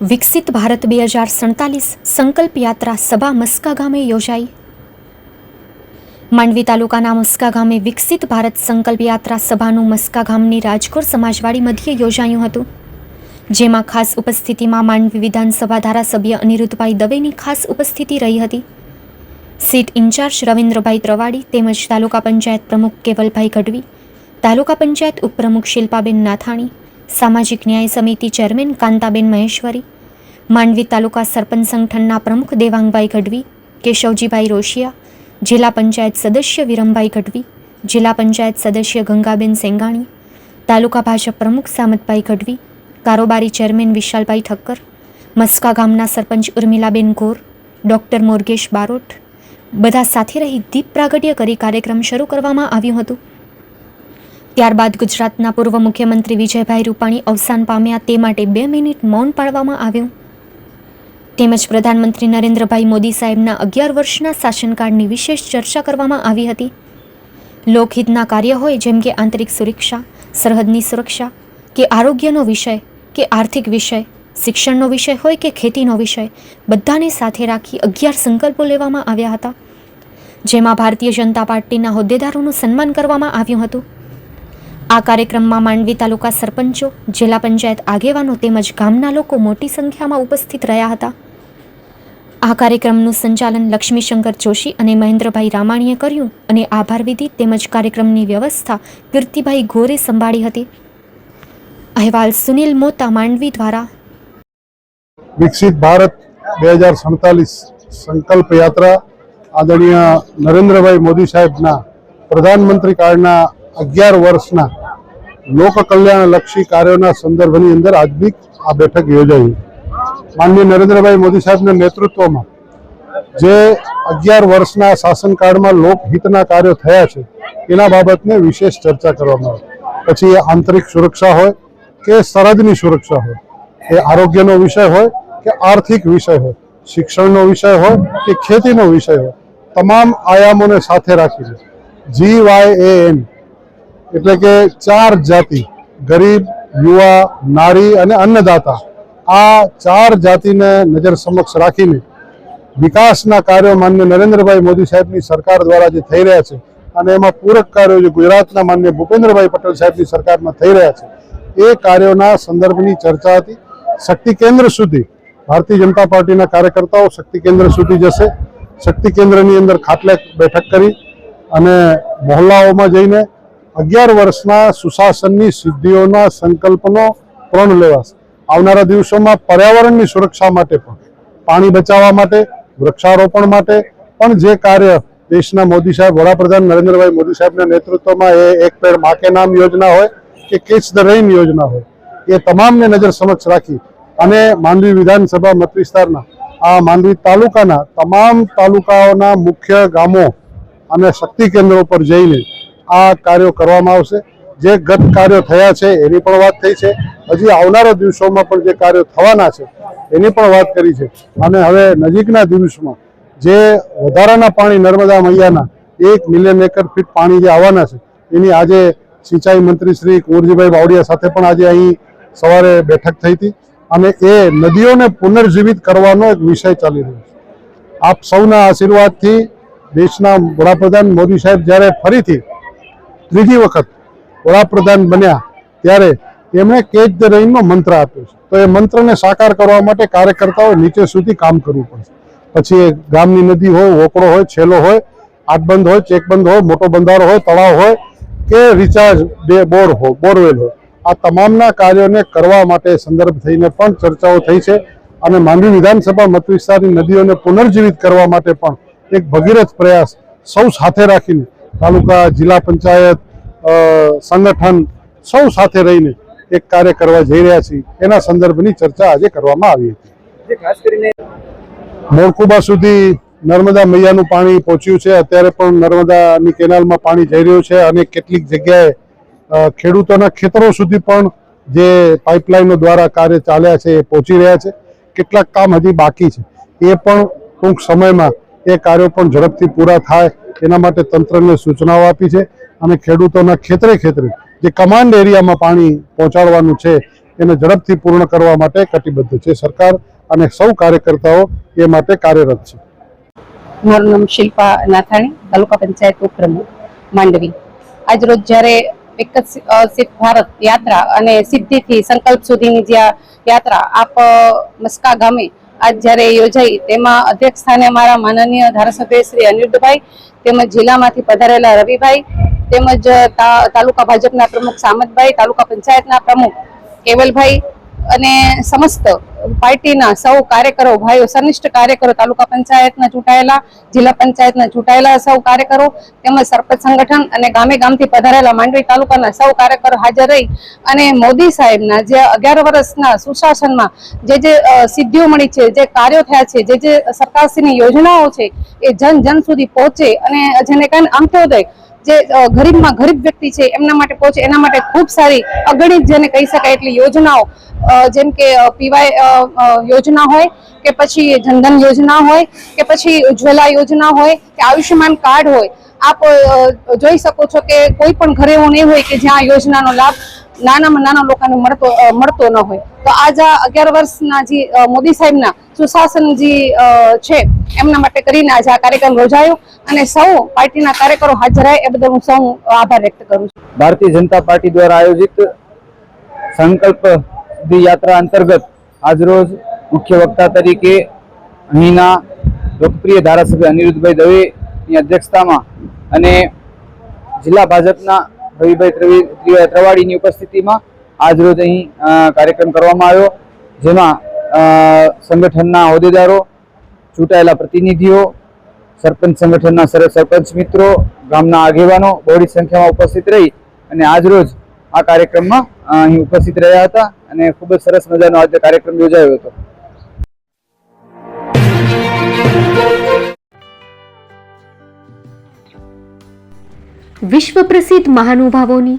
વિકસિત ભારત બે હજાર સડતાલીસ સંકલ્પ યાત્રા સભા મસ્કા ગામે યોજાઈ. માંડવી તાલુકાના મસ્કા ગામે વિકસિત ભારત સંકલ્પ યાત્રા સભાનું મસ્કા ગામની રાજકોર સમાજવાડી મધ્યે યોજાયું હતું. જેમાં ખાસ ઉપસ્થિતિમાં માંડવી વિધાનસભા ધારાસભ્ય અનિરુદ્ધભાઈ દવેની ખાસ ઉપસ્થિતિ રહી હતી. સીટ ઇન્ચાર્જ રવિન્દ્રભાઈ ત્રવાડી તેમજ તાલુકા પંચાયત પ્રમુખ કેવલભાઈ ગઢવી, તાલુકા પંચાયત ઉપપ્રમુખ શિલ્પાબેન નાથાણી, સામાજિક ન્યાય સમિતિ ચેરમેન કાંતાબેન મહેશ્વરી માંડવી તાલુકા સરપંચ સંગઠનના પ્રમુખ દેવાંગભાઈ ગઢવી, કેશવજીભાઈ રોશિયા, જિલ્લા પંચાયત સદસ્ય વિરમભાઈ ગઢવી, જિલ્લા પંચાયત સદસ્ય ગંગાબેન સેંગાણી, તાલુકા ભાજપ પ્રમુખ સામતભાઈ ગઢવી, કારોબારી ચેરમેન વિશાલભાઈ ઠક્કર, મસ્કા ગામના સરપંચ ઉર્મિલાબેન ગોર, ડૉક્ટર મોરગેશ બારોટ, બધા સાથે રહી દીપ પ્રાગટ્ય કરી કાર્યક્રમ શરૂ કરવામાં આવ્યું હતું. ત્યારબાદ ગુજરાતના પૂર્વ મુખ્યમંત્રી વિજયભાઈ રૂપાણી અવસાન પામ્યા તે માટે બે મિનિટ મૌન પાળવામાં આવ્યું. તેમજ પ્રધાનમંત્રી નરેન્દ્રભાઈ મોદી સાહેબના અગિયાર વર્ષના શાસનકાળની વિશેષ ચર્ચા કરવામાં આવી હતી. લોકહિતના કાર્ય હોય જેમ કે આંતરિક સુરક્ષા, સરહદની સુરક્ષા, કે આરોગ્યનો વિષય, કે આર્થિક વિષય, શિક્ષણનો વિષય હોય કે ખેતીનો વિષય, બધાને સાથે રાખી અગિયાર સંકલ્પો લેવામાં આવ્યા હતા. જેમાં ભારતીય જનતા પાર્ટીના હોદ્દેદારોનું સન્માન કરવામાં આવ્યું હતું. આ કાર્યક્રમમાં માંડવી તાલુકા સરપંચો, જિલ્લા પંચાયત આગેવાનો તેમજ ગામના લોકો મોટી સંખ્યામાં ઉપસ્થિત રહ્યા હતા. આ કાર્યક્રમનું સંચાલન લક્ષ્મીશંકર જોશી અને મહેન્દ્રભાઈ રામાણીએ કર્યું અને આભાર વિધિ તેમજ કાર્યક્રમની વ્યવસ્થા કીર્તિભાઈ ગોરે સંભાળી હતી. અહેવાલ સુનિલ મોતા માંડવી દ્વારા. વિકસિત ભારત બે હજાર સડતાલીસ સંકલ્પ યાત્રા આદરણીય નરેન્દ્રભાઈ મોદી સાહેબના પ્રધાનમંત્રી કાળના અગિયાર વર્ષના લોક કલ્યાણલક્ષી કાર્યોના સંદર્ભની અંદર આજની આ બેઠક યોજાઈ. માનનીય નરેન્દ્રભાઈ મોદી સાહેબના નેતૃત્વમાં જે અગિયાર વર્ષના શાસનકાળમાં લોકહિતના કાર્યો થયા છે, એના બાબતને વિશેષ ચર્ચા કરવામાં આવે. પછી એ આંતરિક સુરક્ષા હોય કે સરહદની સુરક્ષા હોય, એ આરોગ્યનો વિષય હોય કે આર્થિક વિષય હોય, શિક્ષણનો વિષય હોય કે ખેતીનો વિષય હોય, તમામ આયામોને સાથે રાખીને જી વાય એ એન એટલે કે ચાર જાતિ, ગરીબ, યુવા, નારી અને અન્નદાતા આ ચાર જાતિને નજર સમક્ષ રાખીને વિકાસના કાર્યો માન્ય નરેન્દ્રભાઈ મોદી સાહેબની સરકાર દ્વારા જે થઈ રહ્યા છે અને એમાં પૂરક કાર્યો જે ગુજરાતના માન્ય ભૂપેન્દ્રભાઈ પટેલ સાહેબની સરકારમાં થઈ રહ્યા છે, એ કાર્યોના સંદર્ભની ચર્ચા હતી. શક્તિ કેન્દ્ર સુધી ભારતીય જનતા પાર્ટીના કાર્યકર્તાઓ શક્તિ કેન્દ્ર સુધી જશે. શક્તિ કેન્દ્રની અંદર ખાટલે બેઠક કરી અને મહોલ્લાઓમાં જઈને અગિયાર વર્ષના સુશાસનની સિદ્ધિઓના સંકલ્પનો પ્રણ લેવાશે. આવનારા દિવસોમાં પર્યાવરણની સુરક્ષા માટે પણ, પાણી બચાવવા માટે, વૃક્ષારોપણ માટે પણ જે કાર્ય દેશના મોદી સાહેબ, વડાપ્રધાન નરેન્દ્રભાઈ મોદી સાહેબના નેતૃત્વમાં એ એક પેડ માકે નામ યોજના હોય કે કેચ ધ રેઇન યોજના હોય, એ તમામને નજર સમક્ષ રાખી અને માંડવી વિધાનસભા મત વિસ્તારના આ માંડવી તાલુકાના તમામ તાલુકાઓના મુખ્ય ગામો અને શક્તિ કેન્દ્રો પર જઈને આ કાર્યો કરવામાં આવશે. જે ગત કાર્યો થયા છે, એની પણ વાત થઈ છે. હજી આવનારા દિવસોમાં પણ જે કાર્યો થવાના છે, એની પણ વાત કરી છે. અને હવે નજીકના દિવસમાં જે વધારાના પાણી નર્મદા મૈયાના એક મિલિયન એકર ફીટ પાણી જે આવવાના છે, એની આજે સિંચાઈ મંત્રી શ્રી કુંવરજીભાઈ બાવળિયા સાથે પણ આજે અહીં સવારે બેઠક થઈ હતી. અને એ નદીઓને પુનર્જીવિત કરવાનો એક વિષય ચાલી રહ્યો છે. આપ સૌના આશીર્વાદથી દેશના વડાપ્રધાન મોદી સાહેબ જ્યારે ફરીથી ત્રીજી વખત વડાપ્રધાન બન્યા ત્યારે એમણે કેચ ધ રેઇનનો મંત્ર આપ્યો છે. તો એ મંત્રને સાકાર કરવા માટે કાર્યકર્તાઓ નીચે સુધી કામ કરવું પડશે. પછી એ ગામની નદી હોય વોકડો હોય છેલ્લો હોય, આટબંધ હોય, ચેકબંધ હોય, મોટો બંધારો હોય, તળાવ હોય કે રિચાર્જ બે બોર હોય બોરવેલ હોય. આ તમામના કાર્યોને કરવા માટે સંદર્ભ થઈને પણ ચર્ચાઓ થઈ છે અને માંડવી વિધાનસભા મત વિસ્તારની નદીઓને પુનર્જીવિત કરવા માટે પણ એક ભગીરથ પ્રયાસ સૌ સાથે રાખીને તાલુકા જિલ્લા પંચાયત સંગઠન સૌ સાથે રહીને એક કાર્ય કરવા જઈ રહ્યા છીએ. એના સંદર્ભની ચર્ચા આજે કરવામાં આવી હતી. ખાસ કરીને મોરકુબા સુધી નર્મદા મૈયાનું પાણી પહોંચ્યું છે. અત્યારે પણ નર્મદાની કેનાલમાં પાણી જઈ રહ્યું છે અને કેટલીક જગ્યાએ ખેડૂતોના ખેતરો સુધી પણ જે પાઇપલાઇનો દ્વારા કાર્ય ચાલ્યા છે એ પહોંચી રહ્યા છે. કેટલાક કામ હજી બાકી છે. એ પણ ટૂંક સમયમાં એ કાર્યો પણ ઝડપથી પૂરા થાય. એના માટે તંત્રને સૂચનાઓ આપી છે અને ખેડૂતોના ખેતરે ખેતરે જે કમાન્ડ એરિયામાં પાણી પહોંચાડવાનું છે, એને ઝડપથી પૂર્ણ કરવા માટે કટિબદ્ધ છે સરકાર અને સૌ કાર્યકર્તાઓ એ માટે કાર્યરત છે. મારું નામ શિલ્પા નાથાણી, તાલુકા પંચાયત ઉપપ્રમુખ, માંડવી. આજરોજ જ્યારે વિકસિત ભારત યાત્રા અને સિદ્ધિથી સંકલ્પ સુધીની જે યાત્રા આપ મસ્કા ગામે આજ જ્યારે યોજાઈ, તેમાં અધ્યક્ષ સ્થાને અમારા માનનીય ધારાસભ્ય શ્રી અનિરુદ્ધભાઈ, તેમજ જિલ્લામાંથી પધારેલા રવિભાઈ, તેમજ તાલુકા ભાજપના પ્રમુખ સામતભાઈ, તાલુકા પંચાયતના પ્રમુખ કેવલભાઈ અને સમસ્ત પાર્ટીના સૌ કાર્યકરો, ભાઈઓ, સનિષ્ઠ કાર્યકરો, તાલુકા પંચાયતના ચૂંટાયેલા, જિલ્લા પંચાયતના ચૂંટાયેલા સૌ કાર્યકરો તેમજ સરપંચ સંગઠન અને ગામે ગામથી પધારેલા માંડવી તાલુકાના સૌ કાર્યકરો હાજર રહી અને મોદી સાહેબના જે અગિયાર વર્ષના સુશાસનમાં જે જે સિદ્ધિઓ મળી છે, જે કાર્યો થયા છે, જે જે સરકારશ્રીની યોજનાઓ છે એ જન જન સુધી પહોંચે અને જેને કારણે અંત્યોદય જે ગરીબમાં ગરીબ વ્યક્તિ છે, એમના માટે પહોંચે, એના માટે ખૂબ સારી અગણિત, જેને કહી શકાય, એટલી યોજનાઓ જેમ કે પીવાય યોજના હોય, કે પછી જનધન યોજના હોય, કે પછી ઉજ્જવલા યોજના હોય, કે આયુષ્યમાન કાર્ડ હોય, આપ જોઈ શકો છો કે કોઈ પણ ઘરે એવું નહીં હોય કે જ્યાં યોજનાનો લાભ નાનામાં નાના લોકોને મળતો મળતો ન હોય. તો આજ આ અગિયાર વર્ષના જે મોદી સાહેબના સુશાસન જે છે. એમના માટે કરીને આજે આ કાર્યક્રમ યોજાયો અને સૌ પાર્ટીના કાર્યકરો હાજર રહે એ બદલ હું સૌ આભાર વ્યક્ત કરું છું. ભારતીય જનતા પાર્ટી દ્વારા આયોજિત સંકલ્પ યાત્રા અંતર્ગત આજરોજ મુખ્ય વક્તા તરીકે અહીંના લોકપ્રિય ધારાસભ્ય અનિરુદ્ધભાઈ દવેની અધ્યક્ષતામાં અને જિલ્લા ભાજપના રવિભાઈ ત્રવિ- ત્રવાડીની ઉપસ્થિતિમાં આજરોજ અહીં કાર્યક્રમ કરવામાં આવ્યો, જેમાં સંગઠનના હોદ્દેદારો, ચૂંટાયેલા પ્રતિનિધિઓ, સરપંચ સંગઠનના સર, સરપંચ મિત્રો, ગામના આગેવાનો બહોળી સંખ્યામાં ઉપસ્થિત રહી અને આજરોજ આ કાર્યક્રમમાં અહીં ઉપસ્થિત રહ્યા હતા અને ખૂબ જ સરસ મજાનો આજે કાર્યક્રમ યોજાયો હતો. વિશ્વ પ્રસિદ્ધ મહાનુભાવોની